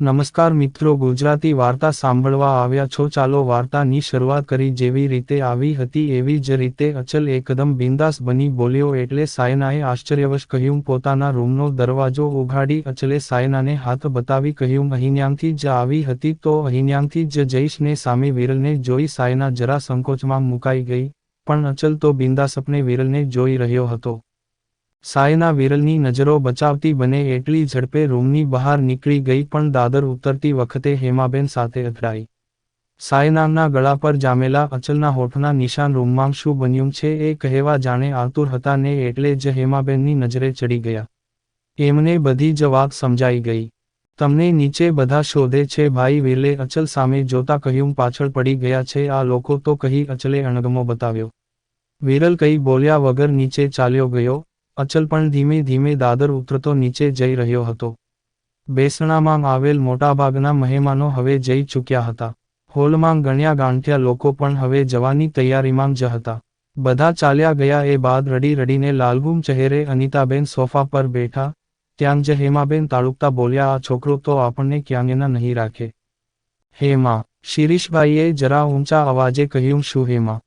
નમસ્કાર મિત્રો, ગુજરાતી વાર્તા સાંભળવા આવ્યા છો. ચાલો વાર્તાની શરૂઆત કરી. જેવી રીતે આવી હતી, એવી જ રીતે અચલ એકદમ બિંદાસ બની બોલ્યો. એટલે સાયનાએ આશ્ચર્યવશ કહ્યું, પોતાના રૂમનો દરવાજો ઉઘાડી અચલે સાયનાને હાથ બતાવી કહ્યું અહીંયાંથી જ આવી હતી તો અહીંયાંથી જ જઈશને સામે વિરલને જોઈ સાયના જરા સંકોચમાં મુકાઈ ગઈ. પણ અચલ તો બિંદાસપને વિરલને જોઈ રહ્યો હતો. સાયના વિરલની નજરો બચાવતી બને એટલી ઝડપે રૂમની બહાર નીકળી ગઈ પણ દાદર ઉતરતી વખતે હેમાબેન સાથે અથડાઈ. સાયનાના ગળા પર જામેલા અચલના હોઠના નિશાન રૂમમાં શું બન્યું છે એ કહેવા જાણે આતુર હતા ને એટલે જ હેમાબેનની નજરે ચડી ગયા. એમને બધી જ વાત સમજાઈ ગઈ. તમને નીચે બધા શોધે છે ભાઈ વિરલે, અચલ સામે જોતા કહ્યું. પાછળ પડી ગયા છે આ લોકો તો કહી અચલે અણગમો બતાવ્યો. વિરલ કઈ બોલ્યા વગર નીચે ચાલ્યો ગયો. અચલ પણ ધીમે ધીમે દાદર ઉતરતો નીચે જઈ રહ્યો હતો. બેસણામાં આવેલ મોટાભાગના મહેમાનો હવે જઈ ચૂક્યા હતા. હોલમાં ગણ્યા ગાંઠ્યા લોકો પણ હવે જવાની તૈયારીમાં જ હતા. બધા ચાલ્યા ગયા એ બાદ રડી રડીને લાલગુમ ચહેરે અનિતાબેન સોફા પર બેઠા. ત્યાં જ હેમાબેન તાળુકતા બોલ્યા, આ છોકરો તો આપણને ક્યાંયના નહીં રાખે. હેમા શિરીષભાઈએ જરા ઊંચા અવાજે કહ્યું, શું હેમા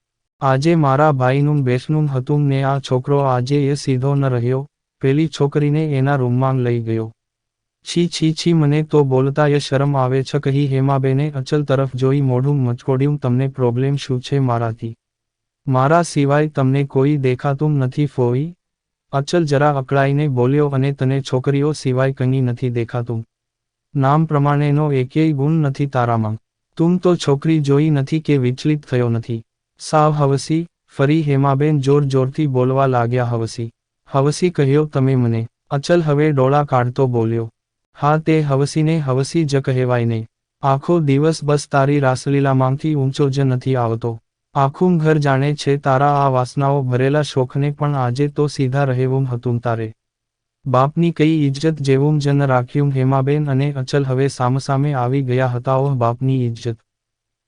આજે મારા ભાઈનું બેસનું હતું ને આ છોકરો આજે એ સીધો ન રહ્યો. પેલી છોકરીને એના રૂમમાં લઈ ગયો. છી છી છી, મને તો બોલતા એ શરમ આવે છે. કહી, હેમાબેને, અચલ તરફ જોઈ મોઢું મચકોડ્યું, તમને પ્રોબ્લેમ શું છે મારાથી? મારા સિવાય તમને કોઈ દેખાતું નથી ફોઈ? અચલ જરા અકળાઈને બોલ્યો, અને તને છોકરીઓ સિવાય કંઈ નથી દેખાતું. નામ પ્રમાણેનો એકેય ગુણ નથી તારામાં. તું તો છોકરી જોઈ નથી કે વિચલિત થયો નથી. સાવ હવસી, ફરી હેમાબેન જોર જોરથી બોલવા લાગ્યા હવસી. હવસી કહ્યો, તમે મને અચલ હવે ડોળા કાઢતો બોલ્યો. હા, તે હવસીને હવસી જ કહેવાય નહીં. આખો દિવસ બસ તારી રાસલીલામાંથી ઊંચો જ નથી આવતો. આખું ઘર જાણે છે, તારા આ વાસનાઓ ભરેલા શોખને પણ આજે તો સીધા રહેવું હતું તારે. બાપની કઈ ઇજ્જત જેવું જ ન રાખ્યું હેમાબેન અને અચલ હવે સામસામે આવી ગયા હતા. ઓહ, બાપની ઇજ્જત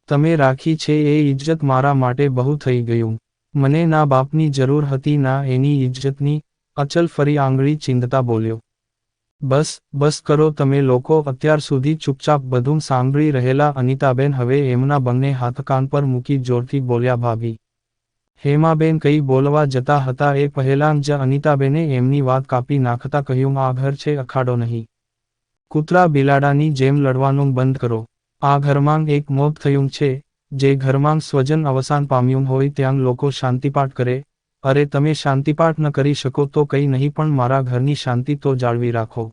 તમે રાખી છે એ ઇજ્જત મારા માટે બહુ થઈ ગયું. મને ના બાપની જરૂર હતી, ના એની ઇજ્જતની અચલ ફરી આંગળી ચીંધતા બોલ્યો. બસ બસ કરો તમે લોકો, અત્યાર સુધી ચૂપચાપ બધું સાંભળી રહેલા અનિતાબેન હવે એમના બંને હાથકાન પર મૂકી જોરથી બોલ્યા, ભાભી. હેમાબેન કઈ બોલવા જતા હતા એ પહેલાં જ અનિતાબેને એમની વાત કાપી નાખતા કહ્યું, આ ઘર છે, અખાડો નહીં. કૂતરા બિલાડાની જેમ લડવાનું બંધ કરો. આ ઘરમાં એક મોત થયું છે, જે ઘરમાં સ્વજન અવસાન પામ્યું હોય ત્યાં લોકો શાંતિપાઠ કરે, અરે તમે શાંતિપાઠ ન કરી શકો તો કંઈ નહીં પણ મારા ઘરની શાંતિ તો જાળવી રાખો.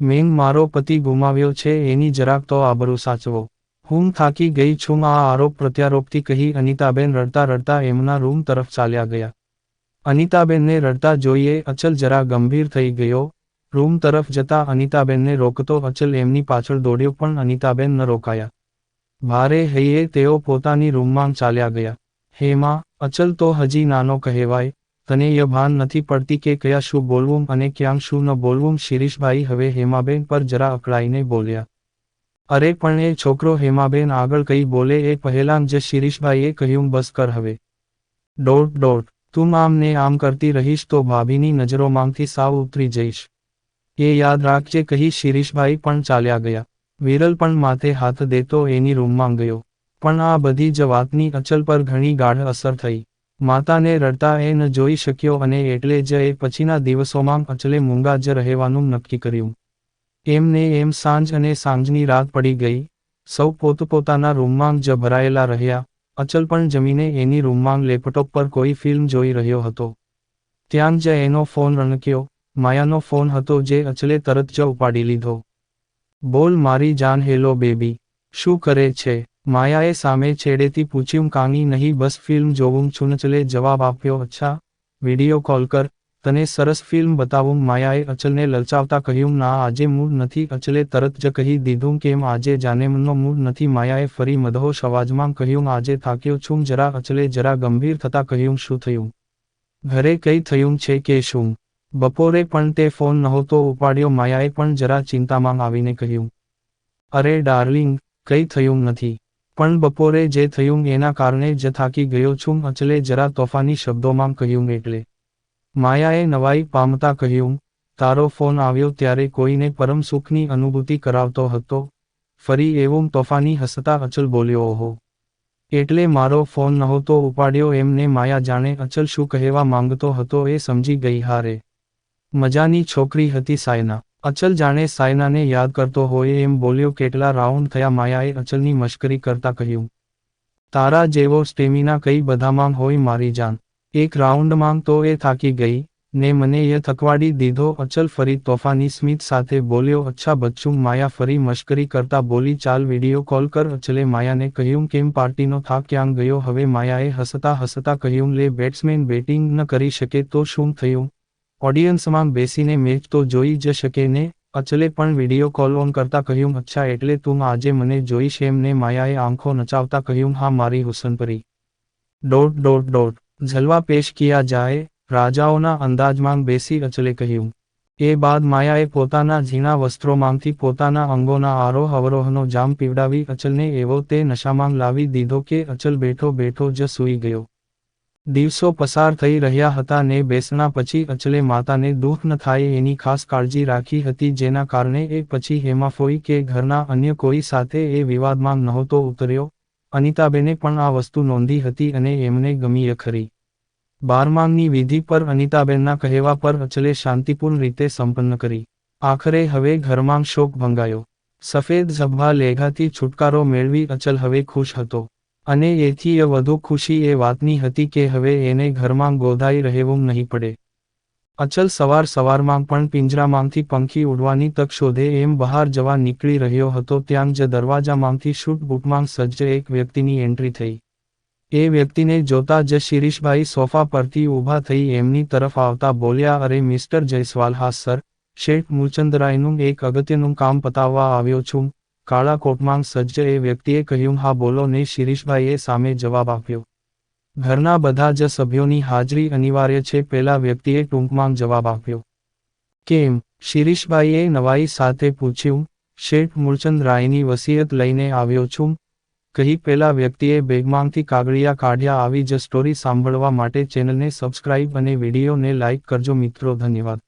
મેં મારો પતિ ગુમાવ્યો છે એની જરાક તો આબરૂ સાચવો. હું થાકી ગઈ છું, આ આરોપ પ્રત્યારોપથી કહી અનિતાબેન રડતા રડતા એમના રૂમ તરફ ચાલ્યા ગયા. અનિતાબેનને રડતા જોઈએ, અચલ જરા ગંભીર થઈ ગયો રૂમ તરફ જતા અનિતાબેનને રોકતો અચલ એમની પાછળ દોડ્યો પણ અનિતાબેન ન રોકાયા. ભારે હૈયે, તેઓ પોતાની રૂમમાં ચાલ્યા ગયા. હેમા અચલ તો હજી નાનો કહેવાય. તને ય ભાન નથી પડતી કે કયા શું બોલવું અને ક્યાં શું ન બોલવું. શિરીષભાઈ હવે હેમાબેન પર જરા અકળાઈને બોલ્યા. અરે, પણ એ છોકરો હેમાબેન આગળ કઈ બોલે એ પહેલાં જ શિરીષભાઈએ કહ્યું, બસ કર હવે. ડોટ ડોટ તું આમ ને આમ કરતી રહીશ તો ભાભીની નજરોમાંથી સાવ ઉતરી જઈશ. એ યાદ રાખજે કહી શિરીષભાઈ પણ ચાલ્યા ગયા. વિરલ પણ માથે હાથ દેતો એની રૂમમાં ગયો. પણ આ બધી જ વાતની અચલ પર ઘણી ગાઢ અસર થઈ. માતાને રડતા એ ન જોઈ શક્યો અને એટલે જ એ પછીના દિવસોમાં અચલે મૂંગા જ રહેવાનું નક્કી કર્યું. એમને એમ સાંજ અને સાંજની રાત પડી ગઈ. સૌ પોતપોતાના રૂમમાં જ ભરાયેલા રહ્યા. અચલ પણ જમીને એની રૂમમાં લેપટોપ પર કોઈ ફિલ્મ જોઈ રહ્યો હતો. ત્યાં જ એનો ફોન રણક્યો. માયાનો ફોન હતો જે અચલે તરત જ ઉપાડી લીધો. બોલ, મારી જાન હેલો બેબી. શું કરે છે? માયાએ સામે છેડેથી પૂછ્યું, કાંગી નહીં, બસ ફિલ્મ જોવું છું. અચલે જવાબ આપ્યો, અચ્છા, વીડિયો કોલ કર. તને સરસ ફિલ્મ બતાવું. માયાએ અચલને લલચાવતા કહ્યું, ના, આજે મૂડ નથી. અચલે તરત જ કહી દીધું, કેમ આજે જાનેમનો મૂડ નથી. માયાએ ફરી મદહોશ અવાજમાં કહ્યું, આજે થાક્યો છું. જરા અચલે જરા ગંભીર થતા કહ્યું, શું થયું? ઘરે કઈ થયું છે કે શું? બપોરે પણ તે ફોન નહોતો ઉપાડ્યો, માયાએ પણ જરા ચિંતામાં આવીને કહ્યું, અરે ડાર્લિંગ, કંઈ થયું નથી. પણ બપોરે જે થયું એના કારણે જ થાકી ગયો છું. અચલે જરા તોફાની શબ્દોમાં કહ્યું, એટલે. માયાએ નવાઈ પામતા કહ્યું, તારો ફોન આવ્યો ત્યારે કોઈને પરમ સુખની અનુભૂતિ કરાવતો હતો. ફરી એવું તોફાની હસતા અચલ બોલ્યો, ઓહો. એટલે મારો ફોન નહોતો ઉપાડ્યો. એમને માયા જાણે અચલ શું કહેવા માંગતો હતો એ સમજી ગઈ હારે મજાની છોકરી હતી સાયના. અચલ જાણે સાયનાને યાદ કરતો હોય એમ બોલ્યો, કેટલા રાઉન્ડ થયા માયાએ અચલની મશ્કરી કરતા કહ્યું. તારા જેવો સ્ટેમિના કઈ બધામાં હોય મારી જાન. એક રાઉન્ડમાં તો એ થાકી ગઈ, ને મને એ થકવાડી દીધો. અચલ ફરી તોફાની સ્મિત સાથે બોલ્યો, અચ્છા બચ્ચું, માયા ફરી મશ્કરી કરતા બોલી ચાલ, વીડિયો કોલ કર. અચલે માયાને કહ્યું, કેમ પાર્ટીનો થાક ક્યાં ગયો? હવે માયાએ હસતા હસતા કહ્યું, લે, બેટ્સમેન બેટિંગ ન કરી શકે તો શું થયું? ઓડિયન્સમાં બેસીને મેચ તો જોઈ જ શકે ને? અચલે પણ વીડિયો કોલ ઓન કરતા કહ્યું, અચ્છા, એટલે તું આજે મને જોઈશ એમને માયાએ આંખો નચાવતા કહ્યું, હા, મારી હુસનપરી. Dot dot dot. જલવા પેશ કિયા જાય રાજાઓના અંદાજમાં બેસી અચલે કહ્યું, એ બાદ માયાએ પોતાના ઝીણા વસ્ત્રોમાંથી પોતાના અંગોના આરોહ અવરોહનો જામ પીવડાવી અચલને એવો તે નશામાં લાવી દીધો કે અચલ બેઠો બેઠો જ સૂઈ ગયો. દિવસો પસાર થઈ રહ્યા હતા ને બેસણા પછી અચલે માતાને દુઃખ ન થાય એની ખાસ કાળજી રાખી હતી જેના કારણે એ પછી હેમાફોઈ કે ઘરના અન્ય કોઈ સાથે એ વિવાદમાં નહોતો ઉતર્યો. અનિતાબેને પણ આ વસ્તુ નોંધી હતી અને એમને ગમી ખરી બારમાંગની વિધિ પર અનિતાબેનના કહેવા પર અચલે શાંતિપૂર્ણ રીતે સંપન્ન કરી. આખરે હવે ઘરમાં શોક ભંગાયો. સફેદ ઝભ્ભા લેઘાથી છુટકારો મેળવી અચલ હવે ખુશ હતો. અને એથી એ વધુ ખુશી એ વાતની હતી કે હવે એને ઘરમાં ગોધાઈ રહેવું નહીં પડે. અચલ સવાર સવારમાં પણ પિંજરામાંથી પંખી ઉડવાની તક શોધે એમ બહાર જવા નીકળી રહ્યો હતો ત્યાં જ દરવાજામાંથી શૂટ બૂટમાં સજ્જ એક વ્યક્તિની એન્ટ્રી થઈ. એ વ્યક્તિને જોતા જ શિરીષભાઈ સોફા પરથી ઊભા થઈ એમની તરફ આવતા બોલ્યા, અરે મિસ્ટર જયસ્વાલ, હા સર, શેઠ મૂલચંદરાયનું એક અગત્યનું કામ પતાવવા આવ્યો છું. કાળા કોટમાં સજ્જ એ વ્યક્તિએ કહ્યું, હા, બોલો. ને શિરીષભાઈએ સામે જવાબ આપ્યો. ઘરના બધા જ સભ્યોની હાજરી અનિવાર્ય છે પેલા વ્યક્તિએ ટૂંકમાં જવાબ આપ્યો. કેમ? શિરીષભાઈએ નવાઈ સાથે પૂછ્યું. શેઠ મૂળચંદ રાયની વસીયત લઈને આવ્યો છું. કહી પેલા વ્યક્તિએ બેગમાંથી કાગળિયા કાઢ્યા, આવી જ સ્ટોરી સાંભળવા માટે ચેનલને સબસ્ક્રાઇબ અને વિડીયોને લાઇક કરજો મિત્રો, ધન્યવાદ.